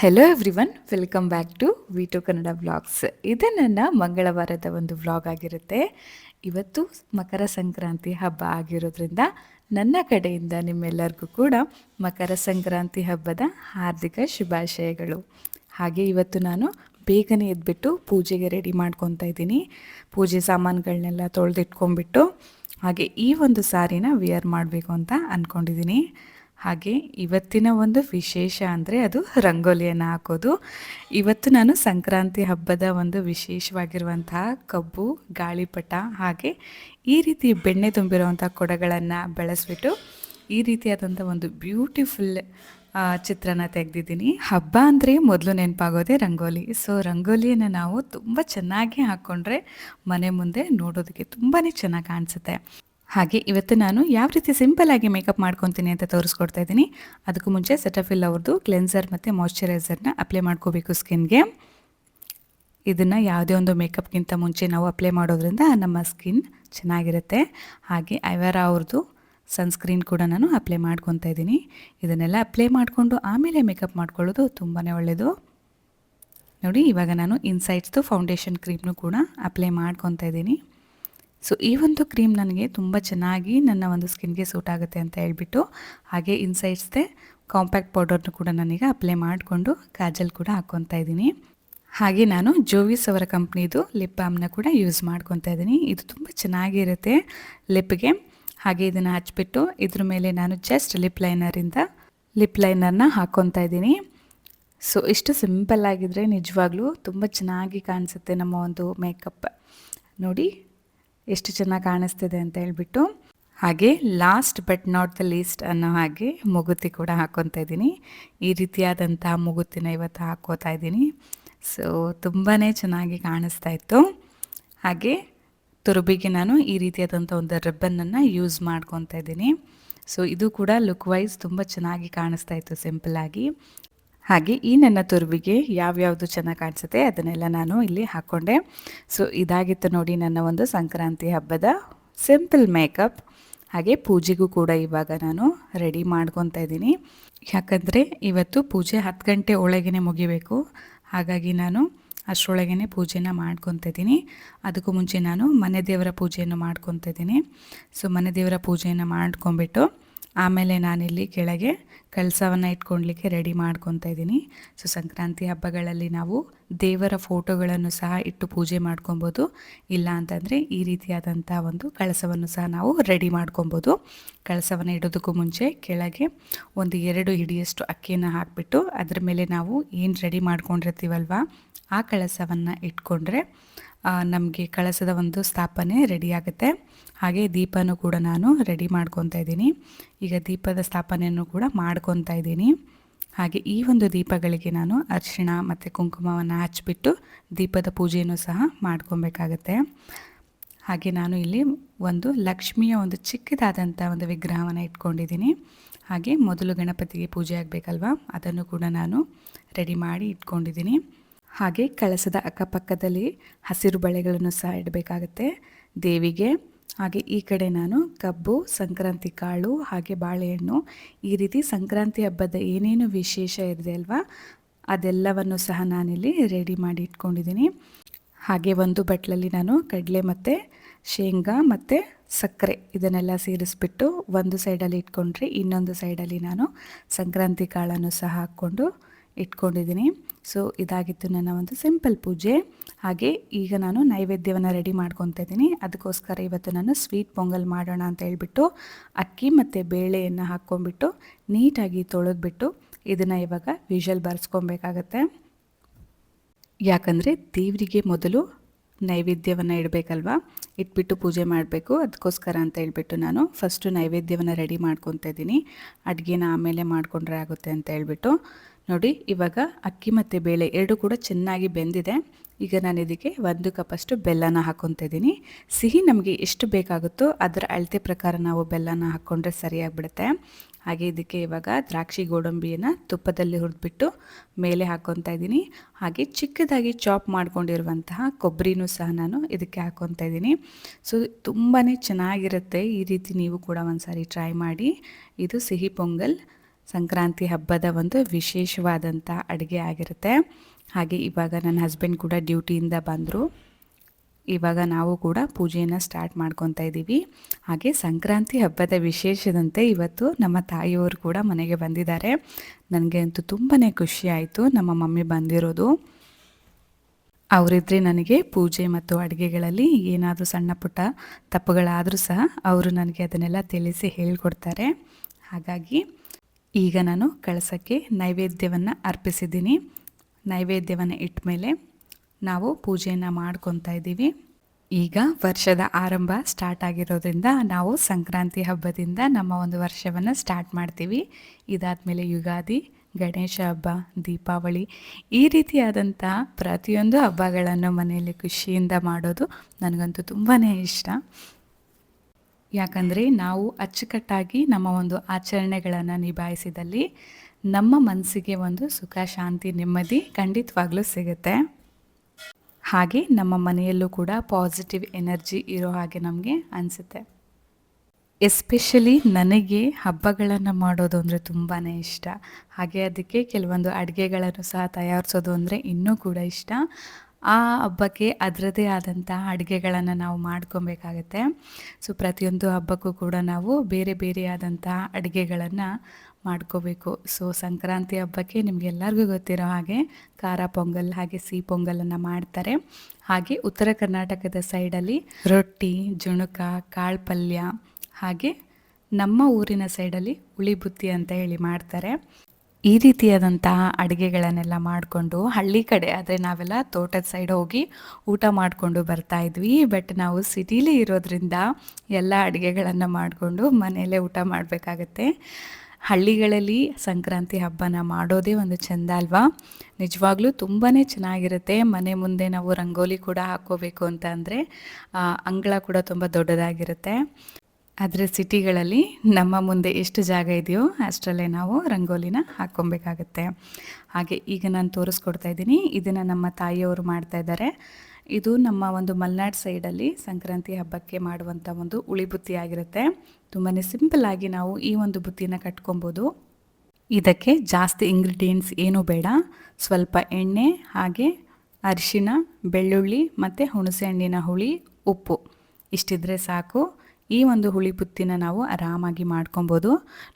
Hello everyone welcome back to V two Kannada vlogs ಇದು ನನ್ನ ಮಂಗಳವಾರದ ಒಂದು ವ್ಲಾಗ್ ಆಗಿರುತ್ತೆ. ಇವತ್ತು ಮಕರ ಸಂಕ್ರಾಂತಿ ಹಬ್ಬ ಆಗಿರೋದ್ರಿಂದ ನನ್ನ ಕಡೆಯಿಂದ ನಿಮ್ಮೆಲ್ಲರಿಗೂ ಕೂಡ ಮಕರ ಸಂಕ್ರಾಂತಿ ಹಬ್ಬದ ಹಾರ್ದಿಕ ಶುಭಾಶಯಗಳು. ಹಾಗೆ ಇವತ್ತು ನಾನು ಬೇಗನೆ ಎದ್ಬಿಟ್ಟು ಪೂಜೆಗೆ ರೆಡಿ ಮಾಡ್ಕೊತಾ ಇದ್ದೀನಿ. ಪೂಜೆ ಸಾಮಾನುಗಳನ್ನೆಲ್ಲ ತೊಳೆದಿಟ್ಕೊಂಡ್ಬಿಟ್ಟು ಹಾಗೆ ಈ ಒಂದು ಸಾರಿನ ವಿಯರ್ ಮಾಡಬೇಕು ಅಂತ ಅಂದ್ಕೊಂಡಿದ್ದೀನಿ ಹಾಗೆ ಇವತ್ತಿನ ಒಂದು ವಿಶೇಷ ಅಂದರೆ ಅದು ರಂಗೋಲಿಯನ್ನು ಹಾಕೋದು. ಇವತ್ತು ನಾನು ಸಂಕ್ರಾಂತಿ ಹಬ್ಬದ ಒಂದು ವಿಶೇಷವಾಗಿರುವಂತಹ ಕಬ್ಬು, ಗಾಳಿಪಟ ಹಾಗೆ ಈ ರೀತಿ ಬೆಣ್ಣೆ ತುಂಬಿರುವಂಥ ಕೊಡಗಳನ್ನು ಬೆಳೆಸ್ಬಿಟ್ಟು ಈ ರೀತಿಯಾದಂಥ ಒಂದು ಬ್ಯೂಟಿಫುಲ್ ಚಿತ್ರನ ತೆಗೆದಿದ್ದೀನಿ. ಹಬ್ಬ ಅಂದರೆ ಮೊದಲು ನೆನಪಾಗೋದೇ ರಂಗೋಲಿ. ಸೊ ರಂಗೋಲಿಯನ್ನು ನಾವು ತುಂಬ ಚೆನ್ನಾಗಿ ಹಾಕ್ಕೊಂಡ್ರೆ ಮನೆ ಮುಂದೆ ನೋಡೋದಕ್ಕೆ ತುಂಬಾ ಚೆನ್ನಾಗಿ ಕಾಣಿಸುತ್ತೆ. ಹಾಗೆ ಇವತ್ತು ನಾನು ಯಾವ ರೀತಿ ಸಿಂಪಲ್ ಆಗಿ ಮೇಕಪ್ ಮಾಡ್ಕೊತೀನಿ ಅಂತ ತೋರಿಸ್ಕೊಡ್ತಾ ಇದ್ದೀನಿ. ಅದಕ್ಕೂ ಮುಂಚೆ ಸೆಟಫಿಲ್ ಅವ್ರದ್ದು ಕ್ಲೆನ್ಸರ್ ಮತ್ತು ಮಾಯಿಶ್ಚರೈಸರ್ನ ಅಪ್ಲೈ ಮಾಡ್ಕೋಬೇಕು ಸ್ಕಿನ್ಗೆ. ಇದನ್ನು ಯಾವುದೇ ಒಂದು ಮೇಕಪ್ಗಿಂತ ಮುಂಚೆ ನಾವು ಅಪ್ಲೈ ಮಾಡೋದ್ರಿಂದ ನಮ್ಮ ಸ್ಕಿನ್ ಚೆನ್ನಾಗಿರುತ್ತೆ. ಹಾಗೆ ಐವರ ಅವ್ರದ್ದು ಸನ್ಸ್ಕ್ರೀನ್ ಕೂಡ ನಾನು ಅಪ್ಲೈ ಮಾಡ್ಕೊತಾ ಇದ್ದೀನಿ. ಇದನ್ನೆಲ್ಲ ಅಪ್ಲೈ ಮಾಡಿಕೊಂಡು ಆಮೇಲೆ ಮೇಕಪ್ ಮಾಡ್ಕೊಳ್ಳೋದು ತುಂಬಾ ಒಳ್ಳೆಯದು ನೋಡಿ, ಇವಾಗ ನಾನು ಇನ್ಸೈಟ್ಸ್ದು ಫೌಂಡೇಶನ್ ಕ್ರೀಮ್ನು ಕೂಡ ಅಪ್ಲೈ ಮಾಡ್ಕೊತಾ ಇದ್ದೀನಿ. ಸೊ ಈ ಒಂದು ಕ್ರೀಮ್ ನನಗೆ ತುಂಬ ಚೆನ್ನಾಗಿ ನನ್ನ ಒಂದು ಸ್ಕಿನ್ಗೆ ಸೂಟ್ ಆಗುತ್ತೆ ಅಂತ ಹೇಳ್ಬಿಟ್ಟು ಹಾಗೆ ಇನ್ಸೈಡ್ಸ್ದೆ ಕಾಂಪ್ಯಾಕ್ಟ್ ಪೌಡರ್ನ ಕೂಡ ನಾನೀಗ ಅಪ್ಲೈ ಮಾಡಿಕೊಂಡು ಕಾಜಲ್ ಕೂಡ ಹಾಕ್ಕೊತಾ ಇದ್ದೀನಿ. ಹಾಗೆ ನಾನು ಜೋವಿಸ್ ಅವರ ಕಂಪ್ನಿದು ಲಿಪ್ ಬಾಮ್ನ ಕೂಡ ಯೂಸ್ ಮಾಡ್ಕೊತಾ ಇದ್ದೀನಿ. ಇದು ತುಂಬ ಚೆನ್ನಾಗಿರುತ್ತೆ ಲಿಪ್ಗೆ ಹಾಗೆ ಇದನ್ನು ಹಚ್ಬಿಟ್ಟು ಇದ್ರ ಮೇಲೆ ನಾನು ಜಸ್ಟ್ ಲಿಪ್ ಲೈನರಿಂದ ಲಿಪ್ ಲೈನರ್ನ ಹಾಕ್ಕೊತಾ ಇದ್ದೀನಿ. ಸೊ ಇಷ್ಟು ಸಿಂಪಲ್ ಆಗಿದ್ರೆ ನಿಜವಾಗ್ಲೂ ತುಂಬ ಚೆನ್ನಾಗಿ ಕಾಣಿಸುತ್ತೆ ನಮ್ಮ ಒಂದು ಮೇಕಪ್ ನೋಡಿ ಎಷ್ಟು ಚೆನ್ನಾಗಿ ಕಾಣಿಸ್ತಿದೆ ಅಂತ ಹೇಳ್ಬಿಟ್ಟು ಹಾಗೆ last but not the least ಅನ್ನೋ ಹಾಗೆ ಮುಗುತಿ ಕೂಡ ಹಾಕ್ಕೊತಾ ಇದ್ದೀನಿ. ಈ ರೀತಿಯಾದಂತಹ ಮುಗುತಿನ ಇವತ್ತು ಹಾಕ್ಕೋತಾ ಇದ್ದೀನಿ. ಸೊ ತುಂಬಾ ಚೆನ್ನಾಗಿ ಕಾಣಿಸ್ತಾ ಇತ್ತು. ಹಾಗೆ ತುರುಬಿಗೆ ನಾನು ಈ ರೀತಿಯಾದಂಥ ಒಂದು ರಿಬ್ಬನನ್ನು ಯೂಸ್ ಮಾಡ್ಕೊತಾ ಇದ್ದೀನಿ. ಸೊ ಇದು ಕೂಡ ಲುಕ್ ವೈಸ್ ತುಂಬ ಚೆನ್ನಾಗಿ ಕಾಣಿಸ್ತಾ ಇತ್ತು ಸಿಂಪಲ್ಲಾಗಿ ಹಾಗೆ ಈ ನನ್ನ ತುರುವಿಗೆ ಯಾವ್ಯಾವುದು ಚೆನ್ನಾಗಿ ಕಾಣಿಸುತ್ತೆ ಅದನ್ನೆಲ್ಲ ನಾನು ಇಲ್ಲಿ ಹಾಕ್ಕೊಂಡೆ ಸೊ ಇದಾಗಿತ್ತು ನೋಡಿ ನನ್ನ ಒಂದು ಸಂಕ್ರಾಂತಿ ಹಬ್ಬದ ಸಿಂಪಲ್ ಮೇಕಪ್ ಹಾಗೆ ಪೂಜೆಗೂ ಕೂಡ ಇವಾಗ ನಾನು ರೆಡಿ ಮಾಡ್ಕೊತಾ ಇದ್ದೀನಿ. ಯಾಕಂದರೆ ಇವತ್ತು ಪೂಜೆ ಹತ್ತು ಗಂಟೆ ಒಳಗೇ ಮುಗಿಬೇಕು. ಹಾಗಾಗಿ ನಾನು ಅಷ್ಟರೊಳಗೇ ಪೂಜೆನ ಇದ್ದೀನಿ. ಅದಕ್ಕೂ ಮುಂಚೆ ನಾನು ಮನೆ ದೇವರ ಪೂಜೆಯನ್ನು ಮಾಡ್ಕೊತಿದ್ದೀನಿ ಸೊ ಮನೆ ದೇವರ ಪೂಜೆಯನ್ನು ಮಾಡ್ಕೊಂಬಿಟ್ಟು ಆಮೇಲೆ ನಾನಿಲ್ಲಿ ಕೆಳಗೆ ಕಳಸವನ್ನು ಇಟ್ಕೊಳ್ಲಿಕ್ಕೆ ರೆಡಿ ಮಾಡ್ಕೊತಾ ಇದ್ದೀನಿ. ಸೊ, ಸಂಕ್ರಾಂತಿ ಹಬ್ಬಗಳಲ್ಲಿ ನಾವು ದೇವರ ಫೋಟೋಗಳನ್ನು ಸಹ ಇಟ್ಟು ಪೂಜೆ ಮಾಡ್ಕೊಬೋದು ಇಲ್ಲ ಅಂತಂದರೆ ಈ ರೀತಿಯಾದಂಥ ಒಂದು ಕಳಸವನ್ನು ಸಹ ನಾವು ರೆಡಿ ಮಾಡ್ಕೊಬೋದು ಕಳಸವನ್ನು ಇಡೋದಕ್ಕೂ ಮುಂಚೆ ಕೆಳಗೆ ಒಂದು ಎರಡು ಹಿಡಿಯಷ್ಟು ಅಕ್ಕಿಯನ್ನು ಹಾಕಿಬಿಟ್ಟು ಅದ್ರ ಮೇಲೆ ನಾವು ಏನು ರೆಡಿ ಮಾಡ್ಕೊಂಡಿರ್ತೀವಲ್ವ, ಆ ಕಳಸವನ್ನು ಇಟ್ಕೊಂಡ್ರೆ ನಮಗೆ ಕಳಸದ ಒಂದು ಸ್ಥಾಪನೆ ರೆಡಿ ಆಗುತ್ತೆ. ಹಾಗೆ ದೀಪನೂ ಕೂಡ ನಾನು ರೆಡಿ ಮಾಡ್ಕೊತಾ ಇದ್ದೀನಿ. ಈಗ ದೀಪದ ಸ್ಥಾಪನೆಯನ್ನು ಕೂಡ ಮಾಡ್ಕೊತಾ ಇದ್ದೀನಿ. ಹಾಗೆ ಈ ಒಂದು ದೀಪಗಳಿಗೆ ನಾನು ಅರಿಶಿಣ ಮತ್ತು ಕುಂಕುಮವನ್ನು ಹಚ್ಚಿಬಿಟ್ಟು ದೀಪದ ಪೂಜೆಯನ್ನು ಸಹ ಮಾಡ್ಕೊಬೇಕಾಗತ್ತೆ. ಹಾಗೆ ನಾನು ಇಲ್ಲಿ ಒಂದು ಲಕ್ಷ್ಮಿಯ ಒಂದು ಚಿಕ್ಕದಾದಂಥ ಒಂದು ವಿಗ್ರಹವನ್ನು ಇಟ್ಕೊಂಡಿದ್ದೀನಿ. ಹಾಗೆ ಮೊದಲು ಗಣಪತಿಗೆ ಪೂಜೆ ಆಗಬೇಕಲ್ವ? ಅದನ್ನು ಕೂಡ ನಾನು ರೆಡಿ ಮಾಡಿ ಇಟ್ಕೊಂಡಿದ್ದೀನಿ. ಹಾಗೆ ಕಳಸದ ಅಕ್ಕಪಕ್ಕದಲ್ಲಿ ಹಸಿರು ಬಳೆಗಳನ್ನು ಸಹ ಇಡಬೇಕಾಗತ್ತೆ. ದೇವಿಗೆ, ಹಾಗೆ ಈ ಕಡೆ ನಾನು ಕಬ್ಬು, ಸಂಕ್ರಾಂತಿ ಕಾಳು, ಹಾಗೆ ಬಾಳೆಹಣ್ಣು, ಈ ರೀತಿ ಸಂಕ್ರಾಂತಿ ಹಬ್ಬದ ಏನೇನು ವಿಶೇಷ ಇದೆ ಅಲ್ವಾ, ಅದೆಲ್ಲವನ್ನು ಸಹ ನಾನಿಲ್ಲಿ ರೆಡಿ ಮಾಡಿ ಇಟ್ಕೊಂಡಿದ್ದೀನಿ. ಹಾಗೆ ಒಂದು ಬಟ್ಲಲ್ಲಿ ನಾನು ಕಡಲೆ ಮತ್ತು, ಶೇಂಗಾ ಮತ್ತು ಸಕ್ಕರೆ ಇದನ್ನೆಲ್ಲ ಸೇರಿಸ್ಬಿಟ್ಟು ಒಂದು ಸೈಡಲ್ಲಿ ಇಟ್ಕೊಂಡ್ರೆ ಇನ್ನೊಂದು ಸೈಡಲ್ಲಿ ನಾನು ಸಂಕ್ರಾಂತಿ ಕಾಳನ್ನು ಸಹ ಹಾಕ್ಕೊಂಡು ಇಟ್ಕೊಂಡಿದ್ದೀನಿ. ಸೊ ಇದಾಗಿತ್ತು ನನ್ನ ಒಂದು ಸಿಂಪಲ್ ಪೂಜೆ. ಹಾಗೆ ಈಗ ನಾನು ನೈವೇದ್ಯವನ್ನು ರೆಡಿ ಮಾಡ್ಕೊತಾ ಇದ್ದೀನಿ. ಅದಕ್ಕೋಸ್ಕರ ಇವತ್ತು ನಾನು ಸ್ವೀಟ್ ಪೊಂಗಲ್ ಮಾಡೋಣ ಅಂತ ಹೇಳ್ಬಿಟ್ಟು, ಅಕ್ಕಿ ಮತ್ತು ಬೇಳೆಯನ್ನು ಹಾಕ್ಕೊಂಡ್ಬಿಟ್ಟು, ನೀಟಾಗಿ ತೊಳೆದ್ಬಿಟ್ಟು ಇದನ್ನು ಇವಾಗ ವಿಷಲ್ ಬರ್ಸ್ಕೊಬೇಕಾಗತ್ತೆ. ಯಾಕಂದರೆ ದೇವರಿಗೆ ಮೊದಲು ನೈವೇದ್ಯವನ್ನು ಇಡಬೇಕಲ್ವಾ? ಇಟ್ಬಿಟ್ಟು ಪೂಜೆ ಮಾಡಬೇಕು. ಅದಕ್ಕೋಸ್ಕರ ಅಂತ ಹೇಳ್ಬಿಟ್ಟು ನಾನು ಫಸ್ಟು ನೈವೇದ್ಯವನ್ನು ರೆಡಿ ಮಾಡ್ಕೊತಾ ಇದ್ದೀನಿ. ಅಡುಗೆನ ಆಮೇಲೆ ಮಾಡಿಕೊಂಡ್ರೆ ಆಗುತ್ತೆ ಅಂತ ಹೇಳ್ಬಿಟ್ಟು. ನೋಡಿ, ಇವಾಗ ಅಕ್ಕಿ ಮತ್ತು ಬೇಳೆ ಎರಡು ಕೂಡ ಚೆನ್ನಾಗಿ ಬೆಂದಿದೆ. ಈಗ ನಾನು ಇದಕ್ಕೆ ಒಂದು ಕಪ್ಪಷ್ಟು ಬೆಲ್ಲನ ಹಾಕ್ಕೊತಾ ಇದ್ದೀನಿ. ಸಿಹಿ ನಮಗೆ ಎಷ್ಟು ಬೇಕಾಗುತ್ತೋ ಅದರ ಅಳತೆ ಪ್ರಕಾರ ನಾವು ಬೆಲ್ಲನ ಹಾಕ್ಕೊಂಡ್ರೆ ಸರಿಯಾಗಿಬಿಡುತ್ತೆ. ಹಾಗೆ ಇದಕ್ಕೆ ಇವಾಗ ದ್ರಾಕ್ಷಿ ಗೋಡಂಬಿಯನ್ನು ತುಪ್ಪದಲ್ಲಿ ಹುರಿದ್ಬಿಟ್ಟು ಮೇಲೆ ಹಾಕ್ಕೊತಾ ಇದ್ದೀನಿ. ಹಾಗೆ ಚಿಕ್ಕದಾಗಿ ಚಾಪ್ ಮಾಡ್ಕೊಂಡಿರುವಂತಹ ಕೊಬ್ಬರಿನೂ ಸಹ ನಾನು ಇದಕ್ಕೆ ಹಾಕ್ಕೊತಾ ಇದ್ದೀನಿ. ಸೊ ತುಂಬಾ ಚೆನ್ನಾಗಿರುತ್ತೆ ಈ ರೀತಿ ನೀವು ಕೂಡ ಒಂದು ಸಾರಿ ಟ್ರೈ ಮಾಡಿ. ಇದು ಸಿಹಿ ಪೊಂಗಲ್. ಸಂಕ್ರಾಂತಿ ಹಬ್ಬದ ಒಂದು ವಿಶೇಷವಾದಂಥ ಅಡುಗೆ ಆಗಿರುತ್ತೆ. ಹಾಗೆ ಇವಾಗ ನನ್ನ ಹಸ್ಬೆಂಡ್ ಕೂಡ ಡ್ಯೂಟಿಯಿಂದ ಬಂದರು. ಇವಾಗ ನಾವು ಕೂಡ ಪೂಜೆಯನ್ನು ಸ್ಟಾರ್ಟ್ ಮಾಡ್ಕೊತಾ ಇದ್ದೀವಿ ಹಾಗೆ ಸಂಕ್ರಾಂತಿ ಹಬ್ಬದ ವಿಶೇಷದಂತೆ ಇವತ್ತು ನಮ್ಮ ತಾಯಿಯವರು ಕೂಡ ಮನೆಗೆ ಬಂದಿದ್ದಾರೆ. ನನಗೆ ಅಂತೂ ತುಂಬಾ ಖುಷಿ ಆಯಿತು ನಮ್ಮ ಮಮ್ಮಿ ಬಂದಿರೋದು. ಅವರಿದ್ದರೆ ನನಗೆ ಪೂಜೆ ಮತ್ತು ಅಡುಗೆಗಳಲ್ಲಿ ಏನಾದರೂ ಸಣ್ಣ ಪುಟ್ಟ ತಪ್ಪುಗಳಾದರೂ ಸಹ ಅವರು ನನಗೆ ಅದನ್ನೆಲ್ಲ ತಿಳಿಸಿ ಹೇಳಿಕೊಡ್ತಾರೆ. ಹಾಗಾಗಿ ಈಗ ನಾನು ಕಳಸಕ್ಕೆ ನೈವೇದ್ಯವನ್ನು ಅರ್ಪಿಸಿದ್ದೀನಿ. ನೈವೇದ್ಯವನ್ನು ಇಟ್ಟ ಮೇಲೆ ನಾವು ಪೂಜೆಯನ್ನು ಮಾಡ್ಕೊತಾ ಇದ್ದೀವಿ. ಈಗ ವರ್ಷದ ಆರಂಭ ಸ್ಟಾರ್ಟ್ ಆಗಿರೋದ್ರಿಂದ ನಾವು ಸಂಕ್ರಾಂತಿ ಹಬ್ಬದಿಂದ ನಮ್ಮ ಒಂದು ವರ್ಷವನ್ನು ಸ್ಟಾರ್ಟ್ ಮಾಡ್ತೀವಿ. ಇದಾದಮೇಲೆ ಯುಗಾದಿ, ಗಣೇಶ ಹಬ್ಬ, ದೀಪಾವಳಿ, ಈ ರೀತಿಯಾದಂಥ ಪ್ರತಿಯೊಂದು ಹಬ್ಬಗಳನ್ನು ಮನೆಯಲ್ಲಿ ಖುಷಿಯಿಂದ ಮಾಡೋದು ನನಗಂತೂ ತುಂಬಾ ಇಷ್ಟ. ಯಾಕಂದರೆ ನಾವು ಅಚ್ಚುಕಟ್ಟಾಗಿ ನಮ್ಮ ಒಂದು ಆಚರಣೆಗಳನ್ನು ನಿಭಾಯಿಸಿದಲ್ಲಿ ನಮ್ಮ ಮನಸ್ಸಿಗೆ ಒಂದು ಸುಖ, ಶಾಂತಿ, ನೆಮ್ಮದಿ ಖಂಡಿತವಾಗ್ಲೂ ಸಿಗುತ್ತೆ. ಹಾಗೆ ನಮ್ಮ ಮನೆಯಲ್ಲೂ ಕೂಡ ಪಾಸಿಟಿವ್ ಎನರ್ಜಿ ಇರೋ ಹಾಗೆ ನಮಗೆ ಅನಿಸುತ್ತೆ. ಎಸ್ಪೆಷಲಿ ನನಗೆ ಹಬ್ಬಗಳನ್ನು ಮಾಡೋದು ಅಂದರೆ ತುಂಬಾ ಇಷ್ಟ. ಹಾಗೆ ಅದಕ್ಕೆ ಕೆಲವೊಂದು ಅಡುಗೆಗಳನ್ನು ಸಹ ತಯಾರಿಸೋದು ಅಂದರೆ ಇನ್ನೂ ಕೂಡ ಇಷ್ಟ. ಆ ಹಬ್ಬಕ್ಕೆ ಅದರದೇ ಆದಂಥ ಅಡುಗೆಗಳನ್ನು ನಾವು ಮಾಡ್ಕೊಬೇಕಾಗತ್ತೆ. ಸೊ ಪ್ರತಿಯೊಂದು ಹಬ್ಬಕ್ಕೂ ಕೂಡ ನಾವು ಬೇರೆ ಬೇರೆ ಆದಂಥ ಅಡುಗೆಗಳನ್ನು ಮಾಡ್ಕೋಬೇಕು. ಸೊ ಸಂಕ್ರಾಂತಿ ಹಬ್ಬಕ್ಕೆ ನಿಮಗೆಲ್ಲರಿಗೂ ಗೊತ್ತಿರೋ ಹಾಗೆ ಖಾರ ಪೊಂಗಲ್ ಹಾಗೆ ಸಿಹಿ ಪೊಂಗಲನ್ನು ಮಾಡ್ತಾರೆ. ಹಾಗೆ ಉತ್ತರ ಕರ್ನಾಟಕದ ಸೈಡಲ್ಲಿ ರೊಟ್ಟಿ, ಜುಣುಕ ಕಾಳು ಪಲ್ಯ ಹಾಗೆ ನಮ್ಮ ಊರಿನ ಸೈಡಲ್ಲಿ ಹುಳಿ ಬುತ್ತಿ ಅಂತ ಹೇಳಿ ಮಾಡ್ತಾರೆ. ಈ ರೀತಿಯಾದಂತಹ ಅಡುಗೆಗಳನ್ನೆಲ್ಲ ಮಾಡಿಕೊಂಡು ಹಳ್ಳಿ ಕಡೆ, ಆದರೆ ನಾವೆಲ್ಲ ತೋಟದ ಸೈಡ್ ಹೋಗಿ ಊಟ ಮಾಡಿಕೊಂಡು ಬರ್ತಾ ಇದ್ವಿ. ಬಟ್ ನಾವು ಸಿಟೀಲಿ ಇರೋದ್ರಿಂದ ಎಲ್ಲ ಅಡುಗೆಗಳನ್ನು ಮಾಡಿಕೊಂಡು ಮನೆಯಲ್ಲೇ ಊಟ ಮಾಡಬೇಕಾಗತ್ತೆ. ಹಳ್ಳಿಗಳಲ್ಲಿ ಸಂಕ್ರಾಂತಿ ಹಬ್ಬನ ಮಾಡೋದೇ ಒಂದು ಚೆಂದ ಅಲ್ವಾ? ನಿಜವಾಗ್ಲೂ ತುಂಬಾ ಚೆನ್ನಾಗಿರುತ್ತೆ. ಮನೆ ಮುಂದೆ ನಾವು ರಂಗೋಲಿ ಕೂಡ ಹಾಕ್ಕೋಬೇಕು ಅಂತ ಅಂದರೆ ಅಂಗಳ ಕೂಡ ತುಂಬ ದೊಡ್ಡದಾಗಿರುತ್ತೆ. ಆದರೆ ಸಿಟಿಗಳಲ್ಲಿ ನಮ್ಮ ಮುಂದೆ ಎಷ್ಟು ಜಾಗ ಇದೆಯೋ ಅಷ್ಟರಲ್ಲೇ ನಾವು ರಂಗೋಲಿನ ಹಾಕ್ಕೊಬೇಕಾಗತ್ತೆ. ಹಾಗೆ ಈಗ ನಾನು ತೋರಿಸ್ಕೊಡ್ತಾ ಇದ್ದೀನಿ. ಇದನ್ನು ನಮ್ಮ ತಾಯಿಯವರು ಮಾಡ್ತಾ ಇದ್ದಾರೆ. ಇದು ನಮ್ಮ ಒಂದು ಮಲೆನಾಡು ಸೈಡಲ್ಲಿ ಸಂಕ್ರಾಂತಿ ಹಬ್ಬಕ್ಕೆ ಮಾಡುವಂಥ ಒಂದು ಉಳಿ ಬುತ್ತಿ ಆಗಿರುತ್ತೆ. ತುಂಬಾ ಆಗಿ ನಾವು ಈ ಒಂದು ಬುತ್ತಿನ ಕಟ್ಕೊಬೋದು. ಇದಕ್ಕೆ ಜಾಸ್ತಿ ಇಂಗ್ರೀಡಿಯೆಂಟ್ಸ್ ಏನೂ ಬೇಡ. ಸ್ವಲ್ಪ ಎಣ್ಣೆ, ಹಾಗೆ ಅರಿಶಿಣ, ಬೆಳ್ಳುಳ್ಳಿ ಮತ್ತು ಹುಣಸೆ ಹಣ್ಣಿನ ಹುಳಿ, ಉಪ್ಪು. ಇಷ್ಟಿದ್ರೆ ಸಾಕು. ಈ ಒಂದು ಹುಳಿ ಬುತ್ತಿನ ನಾವು ಆರಾಮಾಗಿ ಮಾಡ್ಕೊಬೋದು.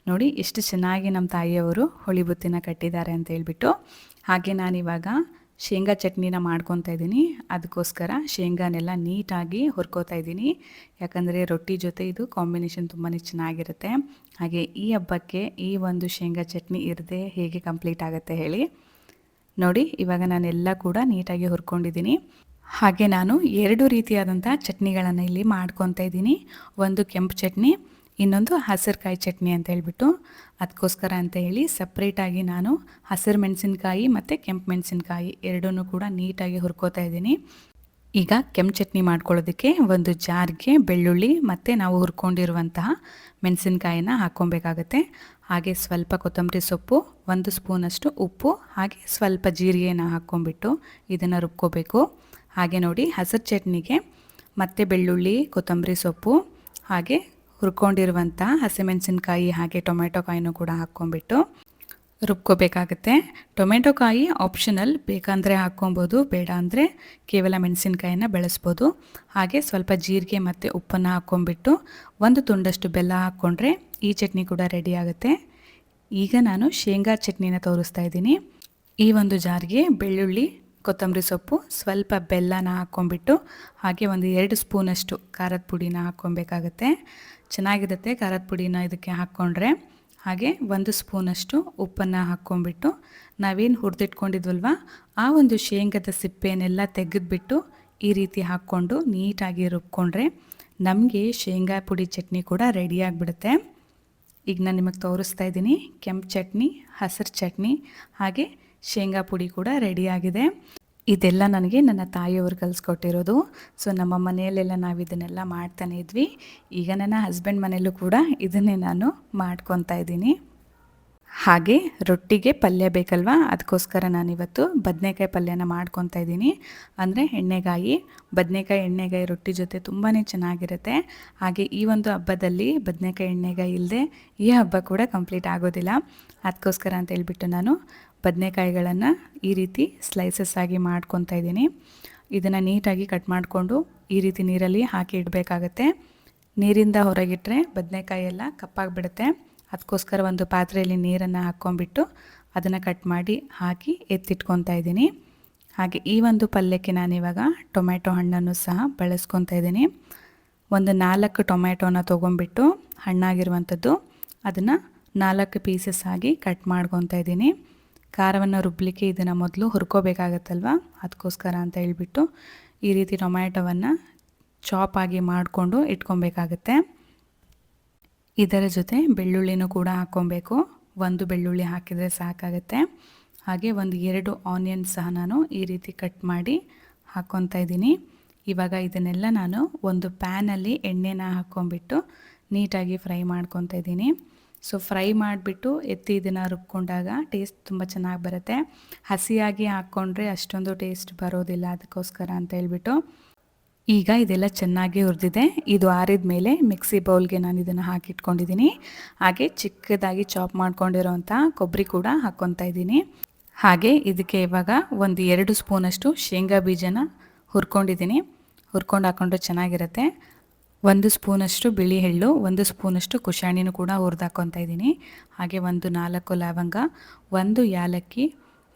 ನೋಡಿ, ಎಷ್ಟು ಚೆನ್ನಾಗಿ ನಮ್ಮ ತಾಯಿಯವರು ಹುಳಿ ಬುತ್ತಿನ ಕಟ್ಟಿದ್ದಾರೆ ಅಂತ ಹೇಳ್ಬಿಟ್ಟು. ಹಾಗೆ ನಾನಿವಾಗ ಶೇಂಗಾ ಚಟ್ನಿನ ಮಾಡ್ಕೊತಾ ಇದ್ದೀನಿ. ಅದಕ್ಕೋಸ್ಕರ ಶೇಂಗಾನೆಲ್ಲ ನೀಟಾಗಿ ಹುರ್ಕೋತಾ ಇದ್ದೀನಿ. ಯಾಕಂದರೆ ರೊಟ್ಟಿ ಜೊತೆ ಇದು ಕಾಂಬಿನೇಷನ್ ತುಂಬಾ ಚೆನ್ನಾಗಿರುತ್ತೆ. ಹಾಗೆ ಈ ಹಬ್ಬಕ್ಕೆ ಈ ಒಂದು ಶೇಂಗಾ ಚಟ್ನಿ ಇರದೆ ಹೇಗೆ ಕಂಪ್ಲೀಟ್ ಆಗುತ್ತೆ ಹೇಳಿ. ನೋಡಿ, ಇವಾಗ ನಾನೆಲ್ಲ ಕೂಡ ನೀಟಾಗಿ ಹುರ್ಕೊಂಡಿದ್ದೀನಿ. ಹಾಗೆ ನಾನು ಎರಡು ರೀತಿಯಾದಂಥ ಚಟ್ನಿಗಳನ್ನು ಇಲ್ಲಿ ಮಾಡ್ಕೊತಾ ಇದ್ದೀನಿ. ಒಂದು ಕೆಂಪು ಚಟ್ನಿ, ಇನ್ನೊಂದು ಹಸಿರುಕಾಯಿ ಚಟ್ನಿ ಅಂತ ಹೇಳ್ಬಿಟ್ಟು. ಅದಕ್ಕೋಸ್ಕರ ಅಂತ ಹೇಳಿ ಸಪ್ರೇಟಾಗಿ ನಾನು ಹಸಿರು ಮೆಣಸಿನ್ಕಾಯಿ ಮತ್ತು ಕೆಂಪು ಮೆಣಸಿನ್ಕಾಯಿ ಎರಡನ್ನೂ ಕೂಡ ನೀಟಾಗಿ ಹುರ್ಕೋತಾ ಇದ್ದೀನಿ. ಈಗ ಕೆಂಪು ಚಟ್ನಿ ಮಾಡ್ಕೊಳ್ಳೋದಕ್ಕೆ ಒಂದು ಜಾರ್ಗೆ ಬೆಳ್ಳುಳ್ಳಿ ಮತ್ತು ನಾವು ಹುರ್ಕೊಂಡಿರುವಂತಹ ಮೆಣಸಿನ್ಕಾಯಿನ ಹಾಕ್ಕೊಬೇಕಾಗತ್ತೆ. ಹಾಗೆ ಸ್ವಲ್ಪ ಕೊತ್ತಂಬರಿ ಸೊಪ್ಪು, ಒಂದು ಸ್ಪೂನಷ್ಟು ಉಪ್ಪು, ಹಾಗೆ ಸ್ವಲ್ಪ ಜೀರಿಗೆನ ಹಾಕ್ಕೊಂಬಿಟ್ಟು ಇದನ್ನು ರುಬ್ಕೋಬೇಕು. ಹಾಗೆ ನೋಡಿ ಹಸಿರು ಚಟ್ನಿಗೆ ಮತ್ತು ಬೆಳ್ಳುಳ್ಳಿ, ಕೊತ್ತಂಬರಿ ಸೊಪ್ಪು, ಹಾಗೆ ಹುರ್ಕೊಂಡಿರುವಂಥ ಹಸಿಮೆಣಸಿನ್ಕಾಯಿ ಹಾಗೆ ಟೊಮೆಟೊ ಕಾಯಿನೂ ಕೂಡ ಹಾಕ್ಕೊಂಬಿಟ್ಟು ರುಬ್ಕೋಬೇಕಾಗುತ್ತೆ. ಟೊಮೆಟೊ ಕಾಯಿ ಆಪ್ಷನಲ್ ಬೇಕಂದರೆ ಹಾಕ್ಕೊಬೋದು, ಬೇಡ ಅಂದರೆ ಕೇವಲ ಮೆಣಸಿನ್ಕಾಯಿನ ಬೆಳೆಸ್ಬೋದು. ಹಾಗೆ ಸ್ವಲ್ಪ ಜೀರಿಗೆ ಮತ್ತು ಉಪ್ಪನ್ನು ಹಾಕ್ಕೊಂಬಿಟ್ಟು ಒಂದು ತುಂಡಷ್ಟು ಬೆಲ್ಲ ಹಾಕ್ಕೊಂಡ್ರೆ ಈ ಚಟ್ನಿ ಕೂಡ ರೆಡಿ ಆಗುತ್ತೆ. ಈಗ ನಾನು ಶೇಂಗಾ ಚಟ್ನಿನ ತೋರಿಸ್ತಾ ಇದ್ದೀನಿ. ಈ ಒಂದು ಜಾರಿಗೆ ಬೆಳ್ಳುಳ್ಳಿ ಕೊತ್ತಂಬರಿ ಸೊಪ್ಪು, ಸ್ವಲ್ಪ ಬೆಲ್ಲನ ಹಾಕ್ಕೊಂಬಿಟ್ಟು ಹಾಗೆ ಒಂದು ಎರಡು ಸ್ಪೂನಷ್ಟು ಖಾರದ ಪುಡಿನ ಹಾಕ್ಕೊಬೇಕಾಗತ್ತೆ. ಚೆನ್ನಾಗಿರುತ್ತೆ ಖಾರದ ಪುಡಿನ ಇದಕ್ಕೆ ಹಾಕ್ಕೊಂಡ್ರೆ. ಹಾಗೆ ಒಂದು ಸ್ಪೂನಷ್ಟು ಉಪ್ಪನ್ನು ಹಾಕ್ಕೊಂಬಿಟ್ಟು ನಾವೇನು ಹುರಿದಿಟ್ಕೊಂಡಿದ್ವಲ್ವ, ಆ ಒಂದು ಶೇಂಗದ ಸಿಪ್ಪೆನೆಲ್ಲ ತೆಗೆದುಬಿಟ್ಟು ಈ ರೀತಿ ಹಾಕ್ಕೊಂಡು ನೀಟಾಗಿ ರುಬ್ಕೊಂಡ್ರೆ ನಮಗೆ ಶೇಂಗಾ ಪುಡಿ ಚಟ್ನಿ ಕೂಡ ರೆಡಿಯಾಗಿಬಿಡುತ್ತೆ ಈಗ ನಾನು ನಿಮಗೆ ತೋರಿಸ್ತಾ ಇದ್ದೀನಿ. ಕೆಂಪು ಚಟ್ನಿ, ಹಸಿರು ಚಟ್ನಿ, ಹಾಗೆ ಶೇಂಗಾ ಪುಡಿ ಕೂಡ ರೆಡಿಯಾಗಿದೆ ಇದೆಲ್ಲ ನನಗೆ ನನ್ನ ತಾಯಿಯವರು ಕಲಿಸ್ಕೊಟ್ಟಿರೋದು. ಸೊ ನಮ್ಮ ಮನೆಯಲ್ಲೆಲ್ಲ ನಾವು ಇದನ್ನೆಲ್ಲ ಮಾಡ್ತಾನೆ ಇದ್ವಿ. ಈಗ ನನ್ನ ಹಸ್ಬೆಂಡ್ ಮನೆಯಲ್ಲೂ ಕೂಡ ಇದನ್ನೇ ನಾನು ಮಾಡ್ಕೊತಾ ಇದ್ದೀನಿ. ಹಾಗೆ ರೊಟ್ಟಿಗೆ ಪಲ್ಯ ಬೇಕಲ್ವಾ? ಅದಕ್ಕೋಸ್ಕರ ನಾನಿವತ್ತು ಬದನೆಕಾಯಿ ಪಲ್ಯನ ಮಾಡ್ಕೊತಾ ಇದ್ದೀನಿ. ಅಂದರೆ ಎಣ್ಣೆಗಾಯಿ, ಬದನೆಕಾಯಿ ಎಣ್ಣೆಗಾಯಿ ರೊಟ್ಟಿ ಜೊತೆ ತುಂಬಾ ಚೆನ್ನಾಗಿರುತ್ತೆ. ಹಾಗೆ ಈ ಒಂದು ಹಬ್ಬದಲ್ಲಿ ಬದನೆಕಾಯಿ ಎಣ್ಣೆಗಾಯಿ ಇಲ್ಲದೆ ಈ ಹಬ್ಬ ಕೂಡ ಕಂಪ್ಲೀಟ್ ಆಗೋದಿಲ್ಲ. ಅದಕ್ಕೋಸ್ಕರ ಅಂತ ಹೇಳಿಬಿಟ್ಟು ನಾನು ಬದನೆಕಾಯಿಗಳನ್ನು ಈ ರೀತಿ ಸ್ಲೈಸಸ್ ಆಗಿ ಮಾಡ್ಕೊತಾ ಇದ್ದೀನಿ. ಇದನ್ನು ನೀಟಾಗಿ ಕಟ್ ಮಾಡಿಕೊಂಡು ಈ ರೀತಿ ನೀರಲ್ಲಿ ಹಾಕಿ ಇಡಬೇಕಾಗತ್ತೆ. ನೀರಿಂದ ಹೊರಗಿಟ್ಟರೆ ಬದನೆಕಾಯಿ ಎಲ್ಲ ಕಪ್ಪಾಗಿಬಿಡುತ್ತೆ. ಅದಕ್ಕೋಸ್ಕರ ಒಂದು ಪಾತ್ರೆಯಲ್ಲಿ ನೀರನ್ನು ಹಾಕ್ಕೊಂಬಿಟ್ಟು ಅದನ್ನು ಕಟ್ ಮಾಡಿ ಹಾಕಿ ಎತ್ತಿಟ್ಕೊತಾ ಇದ್ದೀನಿ. ಹಾಗೆ ಈ ಒಂದು ಪಲ್ಯಕ್ಕೆ ನಾನಿವಾಗ ಟೊಮೆಟೊ ಹಣ್ಣನ್ನು ಸಹ ಬಳಸ್ಕೊತಾ ಇದ್ದೀನಿ. ಒಂದು ನಾಲ್ಕು ಟೊಮೆಟೊನ ತೊಗೊಂಬಿಟ್ಟು ಹಣ್ಣಾಗಿರುವಂಥದ್ದು ಅದನ್ನು ನಾಲ್ಕು ಪೀಸಸ್ ಆಗಿ ಕಟ್ ಮಾಡ್ಕೊತಾ ಇದ್ದೀನಿ. ಖಾರವನ್ನು ರುಬ್ಬಲಿಕ್ಕೆ ಇದನ್ನು ಮೊದಲು ಹುರ್ಕೋಬೇಕಾಗತ್ತಲ್ವ? ಅದಕ್ಕೋಸ್ಕರ ಅಂತ ಹೇಳ್ಬಿಟ್ಟು ಈ ರೀತಿ ಟೊಮ್ಯಾಟೊವನ್ನು ಚಾಪ್ ಆಗಿ ಮಾಡಿಕೊಂಡು ಇಟ್ಕೊಬೇಕಾಗತ್ತೆ. ಇದರ ಜೊತೆ ಬೆಳ್ಳುಳ್ಳಿನೂ ಕೂಡ ಹಾಕ್ಕೊಬೇಕು. ಒಂದು ಬೆಳ್ಳುಳ್ಳಿ ಹಾಕಿದರೆ ಸಾಕಾಗುತ್ತೆ. ಹಾಗೆ ಒಂದು ಎರಡು ಆನಿಯನ್ ಸಹ ನಾನು ಈ ರೀತಿ ಕಟ್ ಮಾಡಿ ಹಾಕ್ಕೊತಾ ಇದ್ದೀನಿ. ಇವಾಗ ಇದನ್ನೆಲ್ಲ ನಾನು ಒಂದು ಪ್ಯಾನಲ್ಲಿ ಎಣ್ಣೆನ ಹಾಕ್ಕೊಂಬಿಟ್ಟು ನೀಟಾಗಿ ಫ್ರೈ ಮಾಡ್ಕೊತಾ ಇದ್ದೀನಿ. ಸೊ ಫ್ರೈ ಮಾಡಿಬಿಟ್ಟು ಎತ್ತಿ ಇದನ್ನು ರುಬ್ಕೊಂಡಾಗ ಟೇಸ್ಟ್ ತುಂಬ ಚೆನ್ನಾಗಿ ಬರುತ್ತೆ. ಹಸಿಯಾಗಿ ಹಾಕ್ಕೊಂಡ್ರೆ ಅಷ್ಟೊಂದು ಟೇಸ್ಟ್ ಬರೋದಿಲ್ಲ ಅದಕ್ಕೋಸ್ಕರ ಅಂತ ಹೇಳ್ಬಿಟ್ಟು. ಈಗ ಇದೆಲ್ಲ ಚೆನ್ನಾಗಿ ಹುರಿದಿದೆ. ಇದು ಆರಿದ ಮೇಲೆ ಮಿಕ್ಸಿ ಬೌಲ್ಗೆ ನಾನು ಇದನ್ನು ಹಾಕಿಟ್ಕೊಂಡಿದ್ದೀನಿ ಹಾಗೆ ಚಿಕ್ಕದಾಗಿ ಚಾಪ್ ಮಾಡ್ಕೊಂಡಿರೋಂಥ ಕೊಬ್ಬರಿ ಕೂಡ ಹಾಕ್ಕೊತಾ ಇದ್ದೀನಿ. ಹಾಗೆ ಇದಕ್ಕೆ ಇವಾಗ ಒಂದು ಎರಡು ಸ್ಪೂನಷ್ಟು ಶೇಂಗಾ ಬೀಜನ ಹುರ್ಕೊಂಡಿದ್ದೀನಿ ಹುರ್ಕೊಂಡು ಹಾಕ್ಕೊಂಡ್ರೆ ಚೆನ್ನಾಗಿರುತ್ತೆ. ಒಂದು ಸ್ಪೂನಷ್ಟು ಬಿಳಿ ಎಳ್ಳು, ಒಂದು ಸ್ಪೂನಷ್ಟು ಕುಶಾಣಿನೂ ಕೂಡ ಹುರಿದಾಕೊತಾ ಇದ್ದೀನಿ. ಹಾಗೆ ಒಂದು ನಾಲ್ಕು ಲವಂಗ, ಒಂದು ಯಾಲಕ್ಕಿ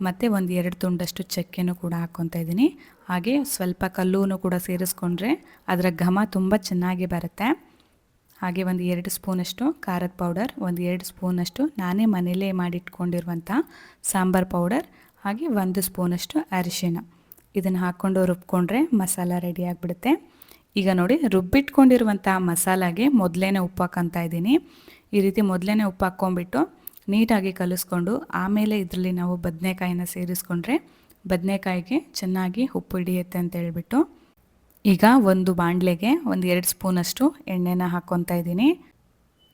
ಮತ್ತು ಒಂದು ಎರಡು ತುಂಡಷ್ಟು ಚಕ್ಕೆನೂ ಕೂಡ ಹಾಕ್ಕೊತಾ ಇದ್ದೀನಿ. ಹಾಗೆ ಸ್ವಲ್ಪ ಕಲ್ಲೂ ಕೂಡ ಸೇರಿಸ್ಕೊಂಡ್ರೆ ಅದರ ಘಮ ತುಂಬ ಚೆನ್ನಾಗಿ ಬರುತ್ತೆ. ಹಾಗೆ ಒಂದು ಎರಡು ಸ್ಪೂನಷ್ಟು ಖಾರದ ಪೌಡರ್, ಒಂದು ಎರಡು ಸ್ಪೂನಷ್ಟು ನಾನೇ ಮನೇಲೇ ಮಾಡಿಟ್ಕೊಂಡಿರುವಂಥ ಸಾಂಬಾರ್ ಪೌಡರ್, ಹಾಗೆ ಒಂದು ಸ್ಪೂನಷ್ಟು ಅರಿಶಿನ ಇದನ್ನು ಹಾಕ್ಕೊಂಡು ರುಬ್ಕೊಂಡ್ರೆ ಮಸಾಲ ರೆಡಿ ಆಗಿಬಿಡುತ್ತೆ. ಈಗ ನೋಡಿ ರುಬ್ಬಿಟ್ಕೊಂಡಿರುವಂಥ ಮಸಾಲಾಗೆ ಮೊದಲೇ ಉಪ್ಪು ಹಾಕ್ಕೊತಾ ಇದ್ದೀನಿ. ಈ ರೀತಿ ಮೊದಲೇ ಉಪ್ಪು ಹಾಕ್ಕೊಂಬಿಟ್ಟು ನೀಟಾಗಿ ಕಲಿಸ್ಕೊಂಡು ಆಮೇಲೆ ಇದರಲ್ಲಿ ನಾವು ಬದನೆಕಾಯಿನ ಸೇರಿಸ್ಕೊಂಡ್ರೆ ಬದನೆಕಾಯಿಗೆ ಚೆನ್ನಾಗಿ ಉಪ್ಪು ಹಿಡಿಯುತ್ತೆ ಅಂತ ಹೇಳಿಬಿಟ್ಟು ಈಗ ಒಂದು ಬಾಣಲೆಗೆ ಒಂದು ಎರಡು ಸ್ಪೂನಷ್ಟು ಎಣ್ಣೆನ ಹಾಕ್ಕೊತಾ ಇದ್ದೀನಿ.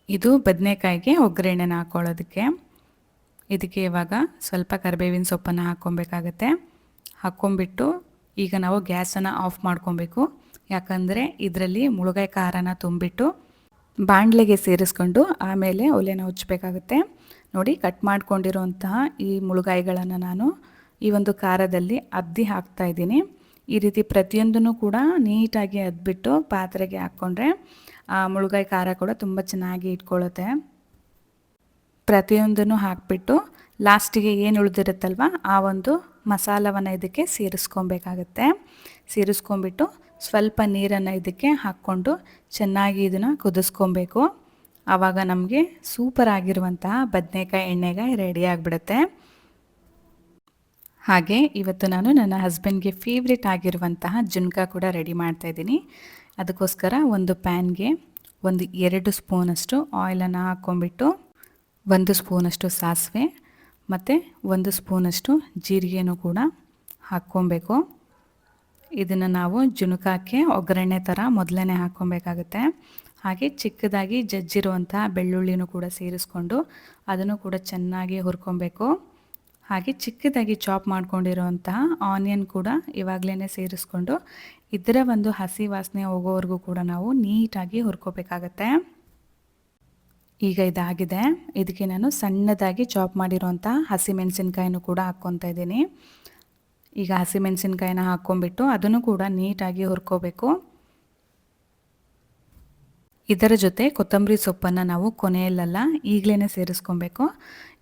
ಇದು ಬದನೆಕಾಯಿಗೆ ಒಗ್ಗರಣೆನ ಹಾಕ್ಕೊಳ್ಳೋದಕ್ಕೆ ಇದಕ್ಕೆ ಇವಾಗ ಸ್ವಲ್ಪ ಕರಿಬೇವಿನ ಸೊಪ್ಪನ್ನು ಹಾಕ್ಕೊಬೇಕಾಗತ್ತೆ. ಹಾಕ್ಕೊಂಬಿಟ್ಟು ಈಗ ನಾವು ಗ್ಯಾಸನ್ನು ಆಫ್ ಮಾಡ್ಕೊಬೇಕು. ಯಾಕಂದರೆ ಇದರಲ್ಲಿ ಮುಳುಗಾಯಿ ಖಾರನ ತುಂಬಿಟ್ಟು ಬಾಣಲೆಗೆ ಸೇರಿಸ್ಕೊಂಡು ಆಮೇಲೆ ಒಲೆನ ಉಚ್ಚಬೇಕಾಗುತ್ತೆ ನೋಡಿ, ಕಟ್ ಮಾಡ್ಕೊಂಡಿರೋಂತಹ ಈ ಮುಳುಗಾಯಿಗಳನ್ನು ನಾನು ಈ ಒಂದು ಖಾರದಲ್ಲಿ ಅದ್ದಿ ಹಾಕ್ತಾ ಇದ್ದೀನಿ. ಈ ರೀತಿ ಪ್ರತಿಯೊಂದನ್ನು ಕೂಡ ನೀಟಾಗಿ ಅದ್ಬಿಟ್ಟು ಪಾತ್ರೆಗೆ ಹಾಕ್ಕೊಂಡ್ರೆ ಆ ಮುಳುಗಾಯಿ ಖಾರ ಕೂಡ ತುಂಬ ಚೆನ್ನಾಗಿ ಇಟ್ಕೊಳ್ಳುತ್ತೆ. ಪ್ರತಿಯೊಂದನ್ನು ಹಾಕಿಬಿಟ್ಟು ಲಾಸ್ಟಿಗೆ ಏನು ಉಳಿದಿರುತ್ತಲ್ವ, ಆ ಒಂದು ಮಸಾಲವನ್ನು ಇದಕ್ಕೆ ಸೇರಿಸ್ಕೊಬೇಕಾಗತ್ತೆ. ಸೇರಿಸ್ಕೊಂಬಿಟ್ಟು ಸ್ವಲ್ಪ ನೀರನ್ನು ಇದಕ್ಕೆ ಹಾಕ್ಕೊಂಡು ಚೆನ್ನಾಗಿ ಇದನ್ನು ಕುದಿಸ್ಕೊಬೇಕು. ಆವಾಗ ನಮಗೆ ಸೂಪರ್ ಆಗಿರುವಂತಹ ಬದನೆಕಾಯಿ ಎಣ್ಣೆಗಾಯಿ ರೆಡಿ ಆಗಿಬಿಡುತ್ತೆ. ಹಾಗೆ ಇವತ್ತು ನಾನು ನನ್ನ ಹಸ್ಬೆಂಡ್ಗೆ ಫೇವ್ರೇಟ್ ಆಗಿರುವಂತಹ ಜುನ್ಕ ಕೂಡ ರೆಡಿ ಮಾಡ್ತಾ ಇದ್ದೀನಿ. ಅದಕ್ಕೋಸ್ಕರ ಒಂದು ಪ್ಯಾನ್ಗೆ ಒಂದು ಎರಡು ಸ್ಪೂನಷ್ಟು ಆಯಿಲನ್ನು ಹಾಕ್ಕೊಂಬಿಟ್ಟು ಒಂದು ಸ್ಪೂನಷ್ಟು ಸಾಸಿವೆ ಮತ್ತು ಒಂದು ಸ್ಪೂನಷ್ಟು ಜೀರಿಗೆನೂ ಕೂಡ ಹಾಕ್ಕೊಬೇಕು. ಇದನ್ನು ನಾವು ಜುಣುಕಾಕ್ಕೆ ಒಗ್ಗರಣೆ ಥರ ಮೊದಲನೇ ಹಾಕ್ಕೊಬೇಕಾಗುತ್ತೆ. ಹಾಗೆ ಚಿಕ್ಕದಾಗಿ ಜಜ್ಜಿರುವಂಥ ಬೆಳ್ಳುಳ್ಳಿನೂ ಕೂಡ ಸೇರಿಸ್ಕೊಂಡು ಅದನ್ನು ಕೂಡ ಚೆನ್ನಾಗಿ ಹುರ್ಕೊಬೇಕು. ಹಾಗೆ ಚಿಕ್ಕದಾಗಿ ಚಾಪ್ ಮಾಡ್ಕೊಂಡಿರುವಂತಹ ಆನಿಯನ್ ಕೂಡ ಇವಾಗಲೇ ಸೇರಿಸ್ಕೊಂಡು ಇದರ ಒಂದು ಹಸಿ ವಾಸನೆ ಹೋಗೋವರೆಗೂ ಕೂಡ ನಾವು ನೀಟಾಗಿ ಹುರ್ಕೋಬೇಕಾಗತ್ತೆ. ಈಗ ಇದಾಗಿದೆ. ಇದಕ್ಕೆ ನಾನು ಸಣ್ಣದಾಗಿ ಚಾಪ್ ಮಾಡಿರುವಂಥ ಹಸಿಮೆಣಸಿನ್ಕಾಯಿನೂ ಕೂಡ ಹಾಕ್ಕೊತಾ ಇದ್ದೀನಿ. ಈಗ ಹಸಿಮೆಣಸಿನ್ಕಾಯಿನ ಹಾಕ್ಕೊಂಬಿಟ್ಟು ಅದನ್ನು ಕೂಡ ನೀಟಾಗಿ ಹುರ್ಕೋಬೇಕು. ಇದರ ಜೊತೆ ಕೊತ್ತಂಬರಿ ಸೊಪ್ಪನ್ನು ನಾವು ಕೊನೆಯಲ್ಲೆಲ್ಲ ಈಗಲೇ ಸೇರಿಸ್ಕೊಬೇಕು.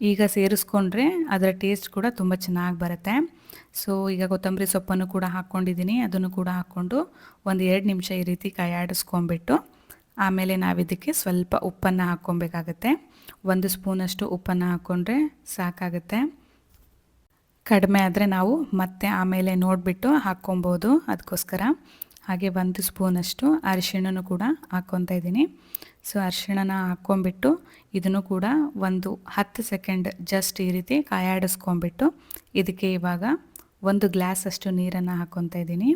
ಈಗ ಸೇರಿಸ್ಕೊಂಡ್ರೆ ಅದರ ಟೇಸ್ಟ್ ಕೂಡ ತುಂಬ ಚೆನ್ನಾಗಿ ಬರುತ್ತೆ. ಸೊ ಈಗ ಕೊತ್ತಂಬರಿ ಸೊಪ್ಪನ್ನು ಕೂಡ ಹಾಕ್ಕೊಂಡಿದ್ದೀನಿ. ಅದನ್ನು ಕೂಡ ಹಾಕ್ಕೊಂಡು ಒಂದು ಎರಡು ನಿಮಿಷ ಈ ರೀತಿ ಕೈಯಾಡಿಸ್ಕೊಂಬಿಟ್ಟು ಆಮೇಲೆ ನಾವಿದಕ್ಕೆ ಸ್ವಲ್ಪ ಉಪ್ಪನ್ನು ಹಾಕ್ಕೊಬೇಕಾಗತ್ತೆ. ಒಂದು ಸ್ಪೂನಷ್ಟು ಉಪ್ಪನ್ನು ಹಾಕ್ಕೊಂಡ್ರೆ ಸಾಕಾಗುತ್ತೆ. ಕಡಿಮೆ ಆದರೆ ನಾವು ಮತ್ತೆ ಆಮೇಲೆ ನೋಡಿಬಿಟ್ಟು ಹಾಕ್ಕೊಬೋದು. ಅದಕ್ಕೋಸ್ಕರ ಹಾಗೆ ಒಂದು ಸ್ಪೂನಷ್ಟು ಅರಿಶಿಣನೂ ಕೂಡ ಹಾಕ್ಕೊತಾ ಇದ್ದೀನಿ. ಸೊ ಅರಿಶಿಣನ ಹಾಕ್ಕೊಂಬಿಟ್ಟು ಇದನ್ನು ಕೂಡ ಒಂದು ಹತ್ತು ಸೆಕೆಂಡ್ ಜಸ್ಟ್ ಈ ರೀತಿ ಕಾಯಾಡಿಸ್ಕೊಂಬಿಟ್ಟು ಇದಕ್ಕೆ ಇವಾಗ ಒಂದು ಗ್ಲಾಸಷ್ಟು ನೀರನ್ನು ಹಾಕ್ಕೊತಾ ಇದ್ದೀನಿ.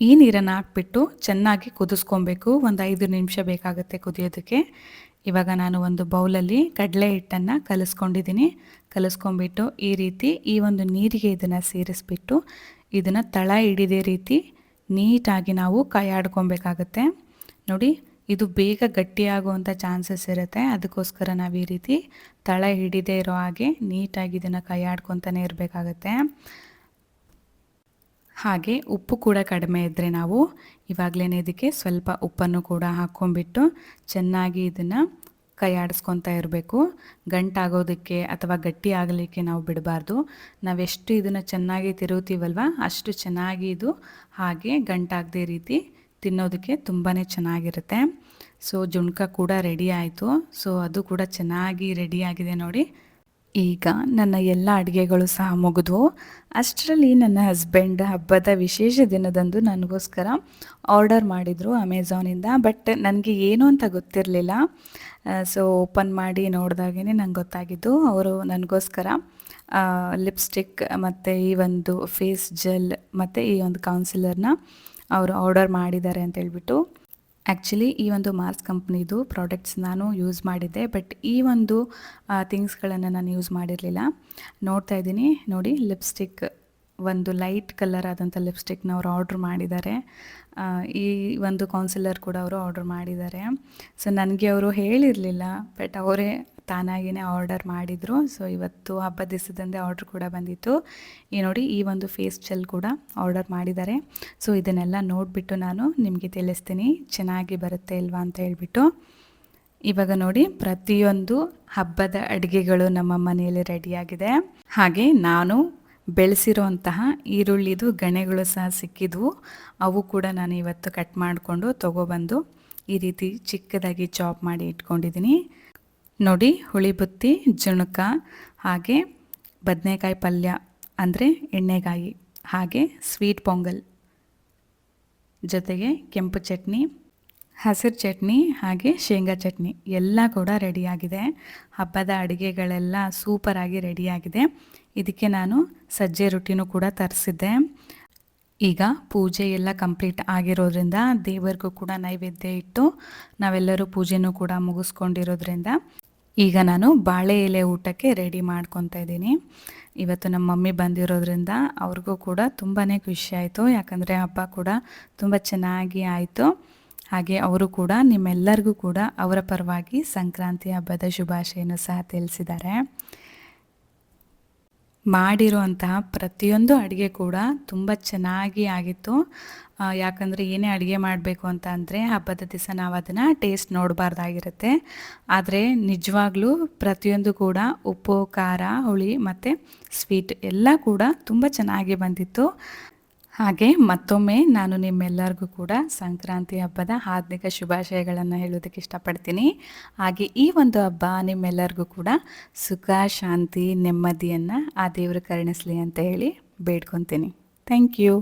ಈ ನೀರನ್ನು ಹಾಕ್ಬಿಟ್ಟು ಚೆನ್ನಾಗಿ ಕುದಿಸ್ಕೊಬೇಕು. ಒಂದು ಐದು ನಿಮಿಷ ಬೇಕಾಗುತ್ತೆ ಕುದಿಯೋದಕ್ಕೆ. ಇವಾಗ ನಾನು ಒಂದು ಬೌಲಲ್ಲಿ ಕಡಲೆ ಹಿಟ್ಟನ್ನು ಕಲಿಸ್ಕೊಂಡಿದ್ದೀನಿ. ಕಲಿಸ್ಕೊಂಡ್ಬಿಟ್ಟು ಈ ರೀತಿ ಈ ಒಂದು ನೀರಿಗೆ ಇದನ್ನು ಸೇರಿಸ್ಬಿಟ್ಟು ಇದನ್ನು ತಳ ಹಿಡಿದೇ ರೀತಿ ನೀಟಾಗಿ ನಾವು ಕೈಯಾಡ್ಕೊಬೇಕಾಗತ್ತೆ ನೋಡಿ, ಇದು ಬೇಗ ಗಟ್ಟಿಯಾಗುವಂಥ ಚಾನ್ಸಸ್ ಇರುತ್ತೆ. ಅದಕ್ಕೋಸ್ಕರ ನಾವು ಈ ರೀತಿ ತಳ ಹಿಡಿದೇ ಇರೋ ಹಾಗೆ ನೀಟಾಗಿ ಇದನ್ನು ಕೈಯಾಡ್ಕೊತಾನೆ ಇರಬೇಕಾಗತ್ತೆ. ಹಾಗೆ ಉಪ್ಪು ಕೂಡ ಕಡಿಮೆ ಇದ್ದರೆ ನಾವು ಇವಾಗಲೇ ಇದಕ್ಕೆ ಸ್ವಲ್ಪ ಉಪ್ಪನ್ನು ಕೂಡ ಹಾಕ್ಕೊಂಬಿಟ್ಟು ಚೆನ್ನಾಗಿ ಇದನ್ನು ಕೈ ಆಡಿಸ್ಕೊತಾ ಇರಬೇಕು. ಗಂಟಾಗೋದಕ್ಕೆ ಅಥವಾ ಗಟ್ಟಿ ಆಗಲಿಕ್ಕೆ ನಾವು ಬಿಡಬಾರ್ದು. ನಾವೆಷ್ಟು ಇದನ್ನು ಚೆನ್ನಾಗಿ ತಿರುಗ್ತೀವಲ್ವ, ಅಷ್ಟು ಚೆನ್ನಾಗಿ ಇದು ಹಾಗೆ ಗಂಟಾಗದೆ ರೀತಿ ತಿನ್ನೋದಕ್ಕೆ ತುಂಬಾ ಚೆನ್ನಾಗಿರುತ್ತೆ. ಸೊ ಜುಣ್ಕ ಕೂಡ ರೆಡಿ ಆಯಿತು. ಸೊ ಅದು ಕೂಡ ಚೆನ್ನಾಗಿ ರೆಡಿಯಾಗಿದೆ ನೋಡಿ. ಈಗ ನನ್ನ ಎಲ್ಲ ಅಡುಗೆಗಳು ಸಹ ಮುಗಿದ್ವು. ಅಷ್ಟರಲ್ಲಿ ನನ್ನ ಹಸ್ಬೆಂಡ್ ಹಬ್ಬದ ವಿಶೇಷ ದಿನದಂದು ನನಗೋಸ್ಕರ ಆರ್ಡರ್ ಮಾಡಿದರು ಅಮೆಝಾನಿಂದ ಬಟ್ ನನಗೆ ಏನು ಅಂತ ಗೊತ್ತಿರಲಿಲ್ಲ. ಸೊ ಓಪನ್ ಮಾಡಿ ನೋಡಿದಾಗೇ ನಂಗೆ ಗೊತ್ತಾಗಿದ್ದು, ಅವರು ನನಗೋಸ್ಕರ ಲಿಪ್ಸ್ಟಿಕ್ ಮತ್ತು ಈ ಒಂದು ಫೇಸ್ ಜೆಲ್ ಮತ್ತು ಈ ಒಂದು ಕೌನ್ಸಿಲರ್ನ ಅವರು ಆರ್ಡರ್ ಮಾಡಿದ್ದಾರೆ ಅಂತ ಹೇಳ್ಬಿಟ್ಟು. ಆ್ಯಕ್ಚುಲಿ ಈ ಒಂದು ಮಾರ್ಸ್ ಕಂಪ್ನಿದು ಪ್ರಾಡಕ್ಟ್ಸ್ ನಾನು ಯೂಸ್ ಮಾಡಿದ್ದೆ ಬಟ್ ಈ ಒಂದು ಥಿಂಗ್ಸ್ಗಳನ್ನು ನಾನು ಯೂಸ್ ಮಾಡಿರಲಿಲ್ಲ. ನೋಡ್ತಾ ಇದ್ದೀನಿ. ನೋಡಿ ಲಿಪ್ಸ್ಟಿಕ್ ಒಂದು ಲೈಟ್ ಕಲರ್ ಆದಂಥ ಲಿಪ್ಸ್ಟಿಕ್ನ ಅವರು ಆರ್ಡ್ರ್ ಮಾಡಿದ್ದಾರೆ. ಈ ಒಂದು ಕೌನ್ಸಿಲರ್ ಕೂಡ ಅವರು ಆರ್ಡ್ರ್ ಮಾಡಿದ್ದಾರೆ. ಸೊ ನನಗೆ ಅವರು ಹೇಳಿರಲಿಲ್ಲ ಬಟ್ ಅವರೇ ತಾನಾಗಿಯೇ ಆರ್ಡರ್ ಮಾಡಿದರು. ಸೊ ಇವತ್ತು ಹಬ್ಬದ ದಿವಸದಂದೇ ಆರ್ಡ್ರ್ ಕೂಡ ಬಂದಿತ್ತು. ಈ ನೋಡಿ ಈ ಒಂದು ಫೇಸ್ ಜೆಲ್ ಕೂಡ ಆರ್ಡರ್ ಮಾಡಿದ್ದಾರೆ. ಸೊ ಇದನ್ನೆಲ್ಲ ನೋಡಿಬಿಟ್ಟು ನಾನು ನಿಮಗೆ ತಿಳಿಸ್ತೀನಿ. ಚೆನ್ನಾಗಿ ಬರುತ್ತೆ ಇಲ್ವಾ ಅಂತ ಹೇಳಿಬಿಟ್ಟು. ಇವಾಗ ನೋಡಿ ಪ್ರತಿಯೊಂದು ಹಬ್ಬದ ಅಡುಗೆಗಳು ನಮ್ಮ ಮನೆಯಲ್ಲಿ ರೆಡಿಯಾಗಿದೆ. ಹಾಗೆ ನಾನು ಬೆಳೆಸಿರೋಂತಹ ಈರುಳ್ಳಿದು, ಗಣೆಗಳು ಸಹ ಸಿಕ್ಕಿದ್ವು ಅವು ಕೂಡ ನಾನು ಇವತ್ತು ಕಟ್ ಮಾಡಿಕೊಂಡು ತೊಗೊಬಂದು ಈ ರೀತಿ ಚಿಕ್ಕದಾಗಿ ಚಾಪ್ ಮಾಡಿ ಇಟ್ಕೊಂಡಿದ್ದೀನಿ. ನೋಡಿ, ಹುಳಿ ಬುತ್ತಿ, ಜುಣುಕ, ಹಾಗೆ ಬದನೆಕಾಯಿ ಪಲ್ಯ, ಅಂದರೆ ಎಣ್ಣೆಗಾಯಿ, ಹಾಗೆ ಸ್ವೀಟ್ ಪೊಂಗಲ್. ಜೊತೆಗೆ ಕೆಂಪು ಚಟ್ನಿ, ಹಸಿರು ಚಟ್ನಿ, ಹಾಗೆ ಶೇಂಗಾ ಚಟ್ನಿ, ಎಲ್ಲ ಕೂಡ ರೆಡಿಯಾಗಿದೆ ಹಬ್ಬದ ಅಡುಗೆಗಳೆಲ್ಲ ಸೂಪರಾಗಿ ರೆಡಿಯಾಗಿದೆ ಇದಕ್ಕೆ ನಾನು ಸಜ್ಜೆ ರೊಟ್ಟಿನೂ ಕೂಡ ತರಿಸಿದ್ದೆ. ಈಗ ಪೂಜೆ ಎಲ್ಲ ಕಂಪ್ಲೀಟ್ ಆಗಿರೋದ್ರಿಂದ ದೇವರಿಗೂ ಕೂಡ ನೈವೇದ್ಯ ಇಟ್ಟು ನಾವೆಲ್ಲರೂ ಪೂಜೆನೂ ಕೂಡ ಮುಗಿಸ್ಕೊಂಡಿರೋದ್ರಿಂದ ಈಗ ನಾನು ಬಾಳೆ ಎಲೆ ಊಟಕ್ಕೆ ರೆಡಿ ಮಾಡ್ಕೊತಾ ಇದ್ದೀನಿ. ಇವತ್ತು ನಮ್ಮ ಮಮ್ಮಿ ಬಂದಿರೋದ್ರಿಂದ ಅವ್ರಿಗೂ ಕೂಡ ತುಂಬಾ ಖುಷಿ ಆಯಿತು. ಯಾಕಂದರೆ ಹಬ್ಬ ಕೂಡ ತುಂಬ ಚೆನ್ನಾಗಿ ಆಯಿತು. ಹಾಗೆ ಅವರು ಕೂಡ ನಿಮ್ಮೆಲ್ಲರಿಗೂ ಕೂಡ ಅವರ ಪರವಾಗಿ ಸಂಕ್ರಾಂತಿ ಹಬ್ಬದ ಶುಭಾಶಯನ್ನು ಸಹ ತಿಳಿಸಿದ್ದಾರೆ. ಮಾಡಿರುವಂತಹ ಪ್ರತಿಯೊಂದು ಅಡುಗೆ ಕೂಡ ತುಂಬ ಚೆನ್ನಾಗಿ ಆಗಿತ್ತು. ಯಾಕಂದರೆ ಏನೇ ಅಡುಗೆ ಮಾಡಬೇಕು ಅಂತ ಅಂದರೆ ಹಬ್ಬದ ದಿವಸ ನಾವು ಅದನ್ನು ಟೇಸ್ಟ್ ನೋಡಬಾರ್ದಾಗಿರುತ್ತೆ. ಆದರೆ ನಿಜವಾಗ್ಲೂ ಪ್ರತಿಯೊಂದು ಕೂಡ ಉಪ್ಪು, ಖಾರ, ಹುಳಿ ಮತ್ತು ಸ್ವೀಟ್ ಎಲ್ಲ ಕೂಡ ತುಂಬ ಚೆನ್ನಾಗಿ ಬಂದಿತ್ತು. ಹಾಗೆ ಮತ್ತೊಮ್ಮೆ ನಾನು ನಿಮ್ಮೆಲ್ಲರಿಗೂ ಕೂಡ ಸಂಕ್ರಾಂತಿ ಹಬ್ಬದ ಹಾರ್ದಿಕ ಶುಭಾಶಯಗಳನ್ನು ಹೇಳೋದಕ್ಕೆ ಇಷ್ಟಪಡ್ತೀನಿ. ಹಾಗೆ ಈ ಒಂದು ಹಬ್ಬ ನಿಮ್ಮೆಲ್ಲರಿಗೂ ಕೂಡ ಸುಖ, ಶಾಂತಿ, ನೆಮ್ಮದಿಯನ್ನು ಆ ದೇವರು ಕರುಣಿಸಲಿ ಅಂತ ಹೇಳಿ ಬೇಡ್ಕೊತೀನಿ. Thank you